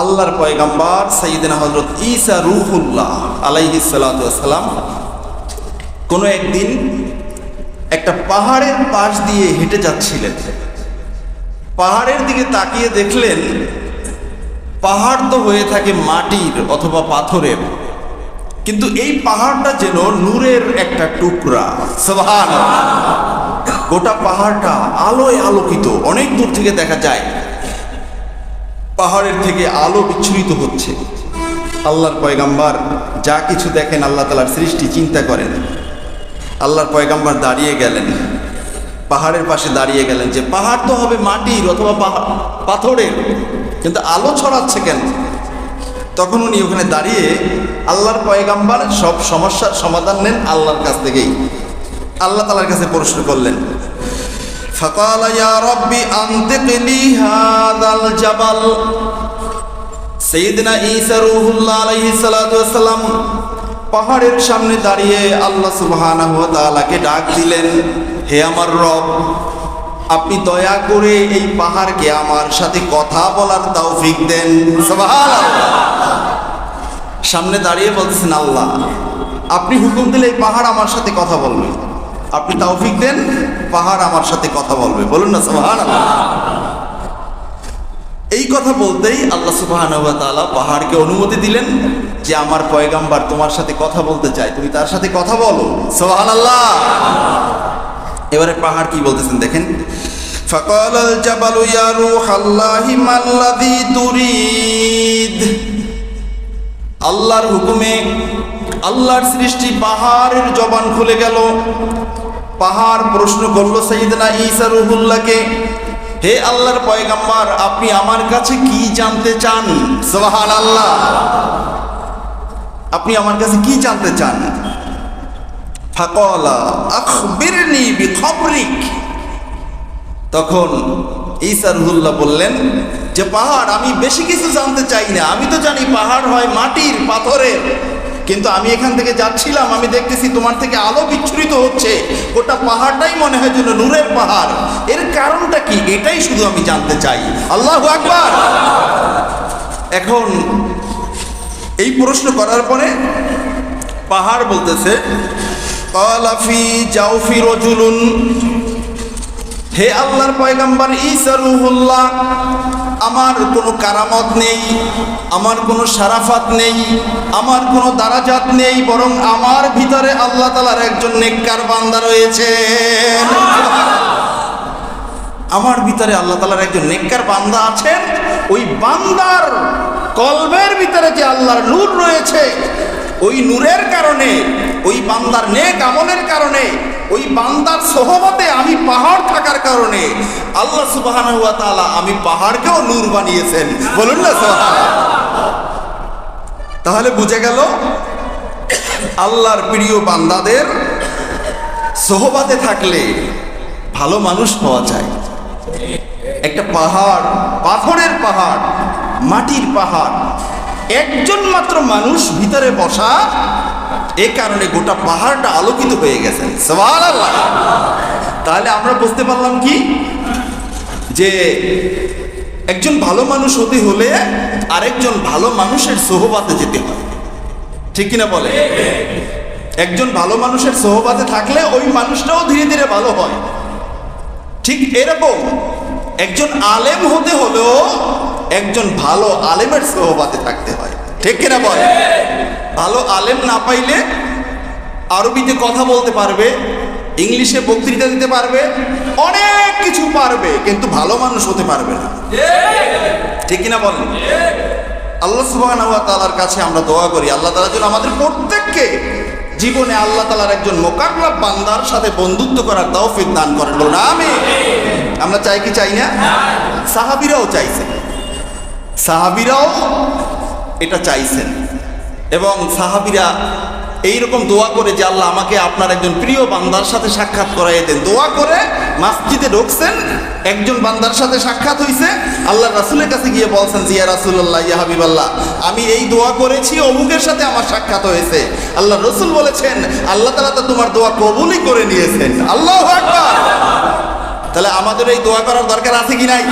আল্লাহর পয়গাম্বার সঈদিন হজরত ঈসা রুহুল্লাহ আলাইহি সালাম কোনো একদিন একটা পাহাড়ের পাশ দিয়ে হেঁটে যাচ্ছিলেন। পাহাড়ের দিকে তাকিয়ে দেখলেন, পাহাড় তো হয়ে থাকে মাটির অথবা পাথরের। কিন্তু এই পাহাড়টা যেন নূরের একটা টুকরা। গোটা পাহাড়টা আলোয় আলোকিত। অনেক দূর থেকে দেখা যায় পাহাড়ের থেকে আলো বিচ্ছুরিত হচ্ছে। আল্লাহর পয়গাম্বার যা কিছু দেখেন আল্লাহ তালার সৃষ্টি চিন্তা করেন। আল্লাহর পয়গাম্বার দাঁড়িয়ে গেলেন। পাহাড়ের পাশে দাঁড়িয়ে গেলেন যে পাহাড় তো হবে মাটির অথবা পাহাড় পাথরের, কিন্তু আলো ছড়াচ্ছে কেন? তখন উনি ওখানে দাঁড়িয়ে আল্লাহর পয়গাম্বার সব সমস্যার সমাধান নেন আল্লাহর কাছ থেকেই। আল্লাহ তালার কাছে প্রশ্ন করলেন فقال يا ربي أنطق لي هذا الجبل সৈয়দনা ঈসা রুহুল্লাহ আলাইহিস সালাতু ওয়াসসালাম পাহাড়ের সামনে দাঁড়িয়ে আল্লাহ সুবহানাহু ওয়া তাআলাকে ডাক দিলেন হে আমার রব আপনি দয়া করে এই পাহাড়কে আমার সাথে কথা বলার তৌফিক দেন সুবহানাল্লাহ সামনে দাঁড়িয়ে বলতেছেন আল্লাহ আপনি হুকুম দিলে এই পাহাড় আমার সাথে কথা বলবে আপনি তৌফিক দেন পাহাড় আমার সাথে কথা বলবে বলুন না সুবহানাল্লাহ এই কথা বলতেই আল্লাহ সুবহানাহু ওয়া তাআলা পাহাড়কে অনুমতি দিলেন যে আমার পয়গাম্বার তোমার সাথে কথা বলতে চায় তুমি তার সাথে কথা বলো সুবহানাল্লাহ এবারে পাহাড় কি বলতেছেন দেখেন فقال الجبل يا روح الله ما الذي تريد আল্লাহর হুকুমে আল্লাহর সৃষ্টি পাহাড়ের জবান খুলে গেল পাহাড় প্রশ্ন করল সঈদনা ঈসা রুহুল্লাহকে, হে আল্লাহর পয়গাম্বার, আপনি আমার কাছে কি জানতে চান? সোহান আল্লাহ আপনি আমার কাছে কি জানতে চান? তখন ঈসা রুহুল্লাহ বললেন, যে পাহাড়, আমি বেশি কিছু জানতে চাই না। আমি তো জানি পাহাড় হয় মাটির পাথরের। কিন্তু আমি এখান থেকে যাচ্ছিলাম, আমি দেখতেছি তোমার থেকে আলো বিচ্ছুরিত হচ্ছে। গোটা পাহাড়টাই মনে হয় যেন নূরের পাহাড়। এর কারণটা কি? এটাই শুধু আমি জানতে চাই। আল্লাহ আকবার! এখন এই প্রশ্ন করার পরে পাহাড় বলতেছে কলাফি জাউফি রজুলুন। হে আল্লাহর পয়গাম্বার ঈসা রুহুল্লাহ আমার কোনো কারামত নেই, আমার কোনো সারাফাত নেই, আমার কোনো দারাজাত নেই, বরং আমার ভিতরে আল্লাহ তালার একজন নেককার বান্দা রয়েছে। আমার ভিতরে আল্লাহ তালার একজন নেককার বান্দা আছেন, ওই বান্দার কলবের ভিতরে যে আল্লাহর নূর রয়েছে, ওই নূরের কারণে, ওই বান্দার নেক আমলের কারণে ওই বান্দার সোহবতে আমি পাহাড় থাকার কারণে আল্লাহ সুবাহান আমি পাহাড়কেও নূর বানিয়েছেন। বলুন না তাহলে বুঝে গেল আল্লাহর প্রিয় বান্দাদের সোহবাতে থাকলে ভালো মানুষ পাওয়া যায়। একটা পাহাড়, পাথরের পাহাড়, মাটির পাহাড়, একজন মাত্র মানুষ ভিতরে বসা এ কারণে গোটা পাহাড়টা আলোকিত হয়ে গেছে। সুবহানাল্লাহ। তাহলে আমরা বুঝতে পারলাম কি? যে একজন ভালো মানুষ হতে হলে আরেকজন ভালো মানুষের সোহবাতে যেতে হয়। ঠিক কিনা বলে? একজন ভালো মানুষের সোহবাতে থাকলে ওই মানুষটাও ধীরে ধীরে ভালো হয়। ঠিক এরকম একজন আলেম হতে হলেও একজন ভালো আলেমের সোহবাতে থাকতে হয়। ঠিক কিনা বলে? ভালো আলেম না পাইলে আরবিতে কথা বলতে পারবে, ইংলিশে বক্তৃতা দিতে পারবে, অনেক কিছু পারবে, কিন্তু ভালো মানুষ হতে পারবে না। ঠিক কিনা বলেন? আল্লাহ সুবাহ তালার কাছে আমরা দোয়া করি, আল্লাহ তালার জন্য আমাদের প্রত্যেককে জীবনে আল্লাহ তালার একজন মোকাবলা বান্দার সাথে বন্ধুত্ব করার তৌফিক দান করেন। বলুন আমি আমরা চাই কি চাই না? সাহাবিরাও চাইছেন। সাহাবিরাও এটা চাইছেন। এবং সাহাবিরা এইরকম দোয়া করে যে আল্লাহ আমাকে আপনার একজন প্রিয় বান্দার সাথে সাক্ষাৎ করাই দেন। দোয়া করে মাসজিদে ঢুকছেন, একজন বান্দার সাথে সাক্ষাৎ হয়েছে আল্লাহ রাসুলের কাছে গিয়ে বলছেন, জিয়া রাসুল্লাহ ইয়া হাবিবাল্লাহ, আমি এই দোয়া করেছি, অমুকের সাথে আমার সাক্ষাৎ হয়েছে। আল্লাহ রসুল বলেছেন, আল্লাহ তালা তো তোমার দোয়া কবুলই করে নিয়েছেন। আল্লাহ তাহলে আমাদের এই দোয়া করার দরকার আছে কি নাই?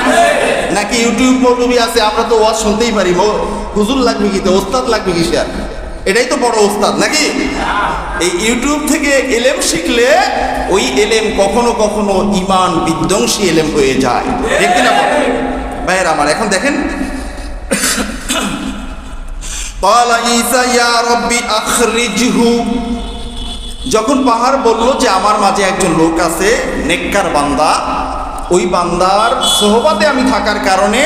নাকি ইউটিউব মৌলবি আছে? আমরা তো ওয়াজ শুনতেই পারি। হুজুর লাগবে কি তো? ওস্তাদ লাগবে কি স্যার এটাই তো বড় ওস্তাদ, নাকি? এই ইউটিউব থেকে এলেম শিখলে ওই এলেম কখনো কখনো ইমান বিধ্বংসী এলেম হয়ে যায়। দেখতে না ভাইয়ের আমার, এখন দেখেন। যখন পাহাড় বলল যে আমার মাঝে একজন লোক আছে, নেককার বান্দা, ওই বান্দার সহবাদে আমি থাকার কারণে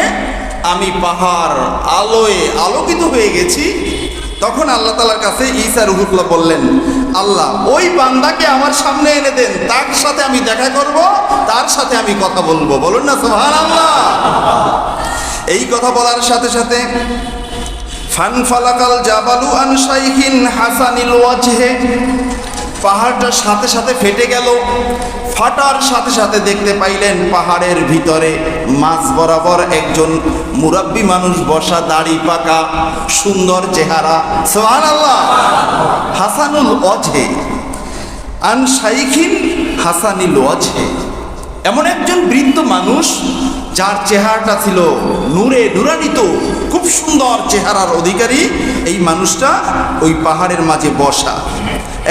আমি পাহাড় আলোয় আলোকিত হয়ে গেছি। তখন আল্লাহ তালার কাছে ঈসা রুহুল্লাহ বললেন, আল্লাহ, ওই বান্দাকে আমার সামনে এনে দেন, তার সাথে আমি দেখা করব, তার সাথে আমি কথা বলব। বলুন না সোহান আল্লাহ এই কথা বলার সাথে সাথে ফানফালাকাল জাবালু আন শাইখিন হাসানিল ওয়াজহে। পাহাড়টার সাথে সাথে ফেটে গেল। ফাটার সাথে সাথে দেখতে পাইলেন পাহাড়ের ভিতরে মাঝ বরাবর একজন মুরাব্বি মানুষ বসা, দাড়ি পাকা, সুন্দর চেহারা। হাসানুল অজহে আন শাইখিন হাসানিল অজহে এমন একজন বৃদ্ধ মানুষ যার চেহারাটা ছিল নূরে নুরানিত, খুব সুন্দর চেহারার অধিকারী এই মানুষটা ওই পাহাড়ের মাঝে বসা।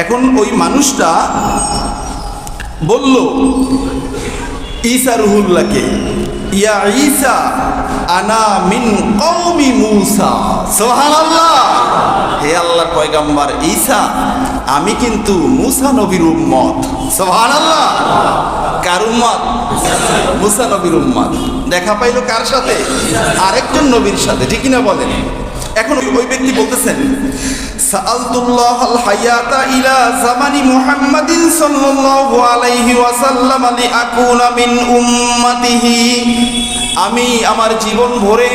এখন ওই মানুষটা বলল, ঈসা রুহুল্লাহকে, ইয়া ঈসা আনা মিন কওমি মূসা। সুবহানাল্লাহ। হে আল্লাহর পয়গাম্বার ঈসা, আমি কিন্তু মূসা নবীর উম্মত। সুবহানাল্লাহ। কার উম্মত? মুসা নবীর উম্মত। দেখা পাইলো কার সাথে? আরেকজন নবীর সাথে, ঠিকই না বলেন? এখন ওই ব্যক্তি বলতেছেন, সাআলতুল্লাহ আল হায়াতা ইলা জামানি মুহাম্মাদিন সাল্লাল্লাহু আলাইহি ওয়াসাল্লাম লি আকুনা মিন উম্মাতিহি। আমি আমার জীবন ভরে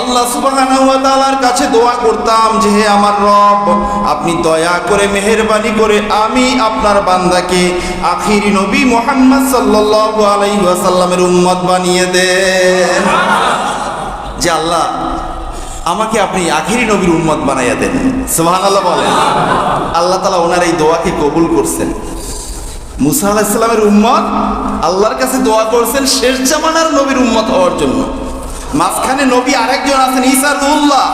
আল্লাহ তাআলার কাছে দোয়া করতাম যে, হে আমার রব, আপনি দয়া করে, মেহেরবানি করে আমি আপনার বান্দাকে আখিরি নবী মুহাম্মদ আলাইহি ওয়াসাল্লামের উম্মত বানিয়ে দেন। যে আল্লাহ আমাকে আপনি আখিরি নবীর উম্মত বানাইয়া দেন। সুবহান আল্লাহ বলেন। আল্লাহ তালা ওনার এই দোয়াকে কবুল করছেন। মুসা আলাহিসাল্লামের উম্মত আল্লাহর কাছে দোয়া করছেন শেষ জামানার নবীর উম্মত হওয়ার জন্য। মাঝখানে নবী আরেকজন আছেন ইসার উল্লাহ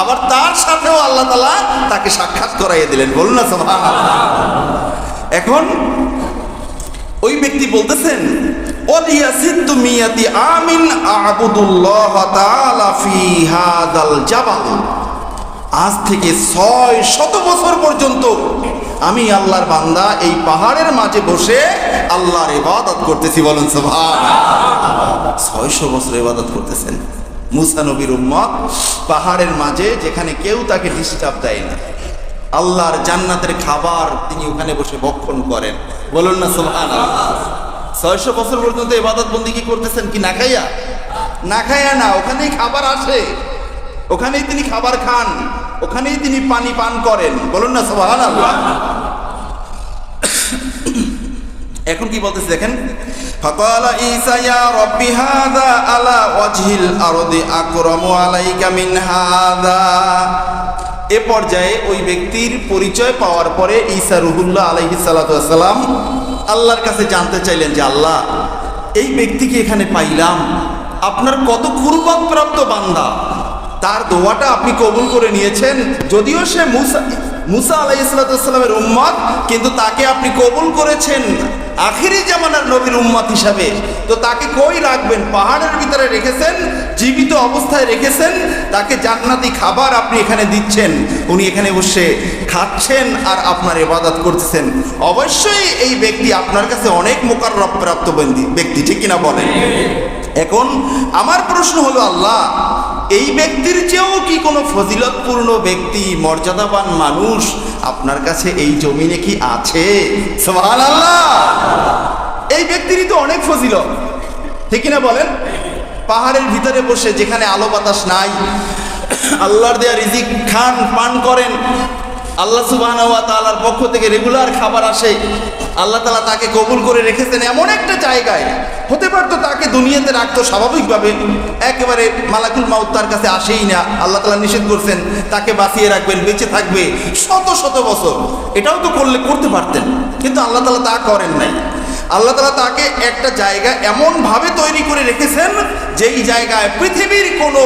আবার তার সাথেও আল্লাহ তালা তাকে সাক্ষাৎ করাইয়া দিলেন। বলুন না সুবহান এখন ওই ব্যক্তি বলতেছেন মিয়াতি আমিন আজ থেকে ছয় শত বছর পর্যন্ত আমি আল্লাহর বান্দা এই পাহাড়ের মাঝে বসে আল্লাহর ইবাদত করতেছি, বলেন সুবহান ছয়শো বছর ইবাদত করতেছেন। মুসা নবীর উম্মত পাহাড়ের মাঝে যেখানে কেউ তাকে ডিস্টার্ব দেয় না। আল্লাহর জান্নাতের খাবার তিনি ওখানে বসে ভক্ষণ করেন। বলুন না সুবহান ছয়শো বছর পর্যন্ত ইবাদত বন্দি কি করতেছেন কি না খাইয়া না খাইয়া না ওখানেই খাবার আসে ওখানেই তিনি খাবার খান ওখানেই তিনি পানি পান করেন বলুন না সুবহান আল্লাহ এখন কি বলতেছে দেখেন فقال عيسى يا رب هذا على وجه الأرض أكرم عليك من هذا এ পর্যায়ে ওই ব্যক্তির পরিচয় পাওয়ার পরে ঈসা রুহুল্লাহ আলাইহি সালাম আল্লাহর কাছে জানতে চাইলেন যে আল্লাহ, এই ব্যক্তিকে এখানে পাইলাম। আপনার কত কুরবাত প্রাপ্ত বান্দা? তার দোয়াটা আপনি কবুল করে নিয়েছেন। যদিও সে মুসা মুসা আলাইসালামের উম্মত, কিন্তু তাকে আপনি কবুল করেছেন। আখিরি জামানার নবীর উম্মত হিসাবে। তো তাকে কই রাখবেন? পাহাড়ের ভিতরে রেখেছেন, জীবিত অবস্থায় রেখেছেন, তাকে জান্নাতি খাবার আপনি এখানে দিচ্ছেন। উনি এখানে বসে খাচ্ছেন আর আপনার ইবাদত করতেছেন। অবশ্যই এই ব্যক্তি আপনার কাছে অনেক মোকাররব প্রাপ্ত ব্যক্তি, ঠিক কিনা বলেন? এখন আমার প্রশ্ন হলো আল্লাহ, এই ব্যক্তির চেয়েও কি কোনো ফজিলতপূর্ণ ব্যক্তি, মর্যাদাবান মানুষ আপনার কাছে এই জমিনে কি আছে? এই ব্যক্তিরই তো অনেক ফজিল ঠিক না বলেন? পাহাড়ের ভিতরে বসে যেখানে আলো বাতাস নাই, আল্লাহর দেয়া রিজিক খান পান করেন আল্লাহ সুবাহর পক্ষ থেকে রেগুলার খাবার আসে। আল্লাহ তালা তাকে কবুল করে রেখেছেন এমন একটা জায়গায়। হতে পারতো তাকে দুনিয়াতে রাখতো স্বাভাবিকভাবে, একেবারে মালাকুল মাউত তার কাছে আসেই না। আল্লাহ তালা নিষেধ করছেন, তাকে বাঁচিয়ে রাখবেন, বেঁচে থাকবে শত শত বছর। এটাও তো করলে, করতে পারতেন। কিন্তু আল্লাহ তালা তা করেন নাই। আল্লাহ তালা তাকে একটা জায়গা এমনভাবে তৈরি করে রেখেছেন যেই জায়গায় পৃথিবীর কোনো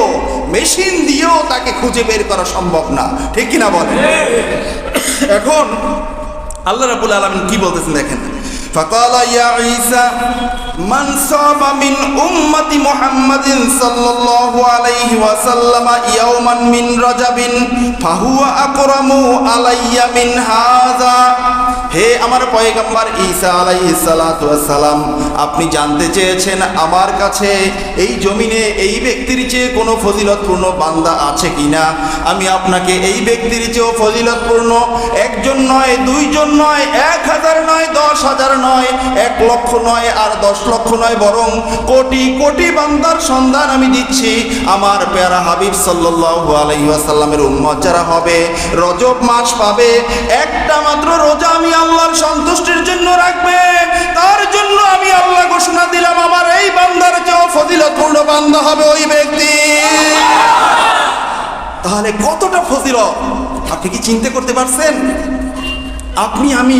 মেশিন দিয়েও তাকে খুঁজে বের করা সম্ভব না ঠিক কিনা বলেন এখন আল্লাহ রাবুল আলমিন কি বলতেছেন দেখেন فقال يا عيسى من صام من أمة محمد صلى الله عليه وسلم يوما من رجب فهو أكرم علي من هذا হে আমার পয়গম্বর ঈসা আলাইহিস সালাতু ওয়াস সালাম আপনি জানতে চেয়েছেন আমার কাছে এই জমিনে এই ব্যক্তির চেয়ে কোনো ফজিলতপূর্ণ বান্দা আছে কিনা? আমি আপনাকে এই ব্যক্তির চেয়েও ফজিলতপূর্ণ, একজন নয়, দুইজন নয়, এক হাজার নয়, দশ হাজার নয়, এক লক্ষ নয় আর দশ লক্ষ নয়, বরং কোটি কোটি বান্দার সন্ধান আমি দিচ্ছি। আমার পেয়ারা হাবিব সাল্লাল্লাহু আলাইহি ওয়াসাল্লামের উম্মত যারা হবে, রজব মাস পাবে, একটা মাত্র রোজা আমি আল্লাহর সন্তুষ্টির জন্য রাখবে। তার জন্য আমি আল্লাহ ঘোষণা দিলাম, আমার এই বান্দার চেয়েও ফজিলতপূর্ণ বান্দা হবে ওই ব্যক্তি। তাহলে কতটা ফজিলত? আপনি কি চিন্তা করতে পারছেন? আপনি, আমি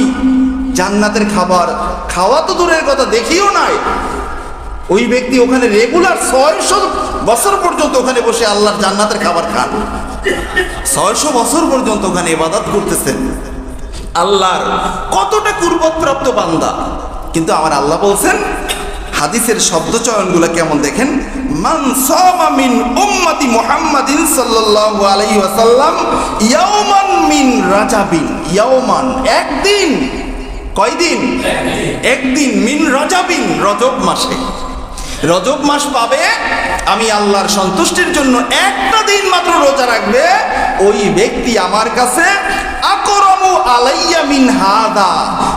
জান্নাতের খাবার খাওয়া তো দূরের কথা, দেখিও নাই। ওই ব্যক্তি ওখানে রেগুলার ছয়শো বছর পর্যন্ত ওখানে বসে আল্লাহর জান্নাতের খাবার খান। ছয়শো বছর পর্যন্ত ওখানে ইবাদত করতেছেন। আল্লাহর কতটা কুরবতপ্রাপ্ত বান্দা। কিন্তু আমার আল্লাহ বলছেন, হাদিসের শব্দ চয়নগুলো কেমন দেখেন? মান সামা মিন উম্মতি মুহাম্মাদিন সাল্লাল্লাহু আলাইহি ওয়াসাল্লাম ইয়াওমান মিন রাজাবিন। ইয়াওমান, একদিন। কয়দিন? একদিন মিন রজাবিন, রজব মাসে। রজব মাস পাবে, আমি আল্লাহর সন্তুষ্টির জন্য একটা দিন মাত্র রোজা রাখবে, ওই ব্যক্তি আমার কাছে, আকরমু আলাইয়া মিন হাদা।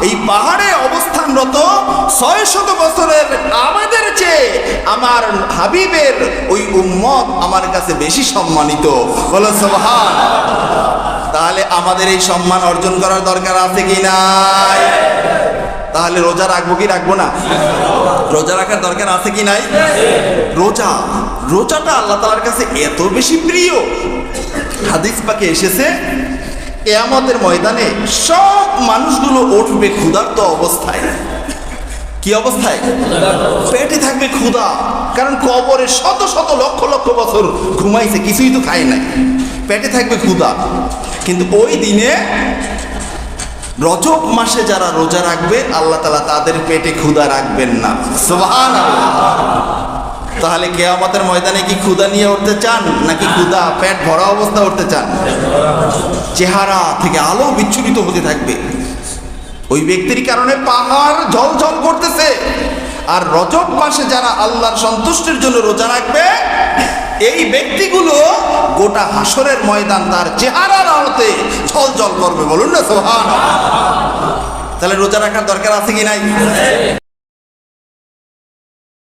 এই পাহাড়ে অবস্থানরত ছয় শত বছরের আমাদের চেয়ে আমার হাবিবের ওই উম্মত আমার কাছে বেশি সম্মানিত। বলো সোহান তাহলে আমাদের এই সম্মান অর্জন করার দরকার আছে কি নাই? তাহলে রোজা রাখব কি রাখব না? রোজা রাখার দরকার আছে কি নাই? রোজা। রোজাটা আল্লাহ তালার কাছে এত বেশি প্রিয়। হাদিস পাকে এসেছে, কেয়ামতের ময়দানে সব মানুষগুলো উঠবে ক্ষুধার্ত অবস্থায়। কি অবস্থায়? পেটে থাকবে ক্ষুধা। কারণ কবরে শত শত লক্ষ লক্ষ বছর ঘুমাইছে, কিছুই তো খায় নাই। পেটে থাকবে ক্ষুধা। কিন্তু ওই দিনে রজব মাসে যারা রোজা রাখবে, আল্লাহ তালা তাদের পেটে ক্ষুধা রাখবেন না। তাহলে কেয়ামতের ময়দানে কি ক্ষুদা নিয়ে উঠতে চান, নাকি ক্ষুদা পেট ভরা অবস্থা উঠতে চান? চেহারা থেকে আলো বিচ্ছুরিত হতে থাকবে। ওই ব্যক্তির কারণে পাহাড় জল করতেছে। আর রজব মাসে যারা আল্লাহর সন্তুষ্টির জন্য রোজা রাখবে এই ব্যক্তিগুলো গোটা হাসরের ময়দান তার চেহারার আলোতে জল করবে, বলুন না সোহান তাহলে রোজা রাখার দরকার আছে কি নাই?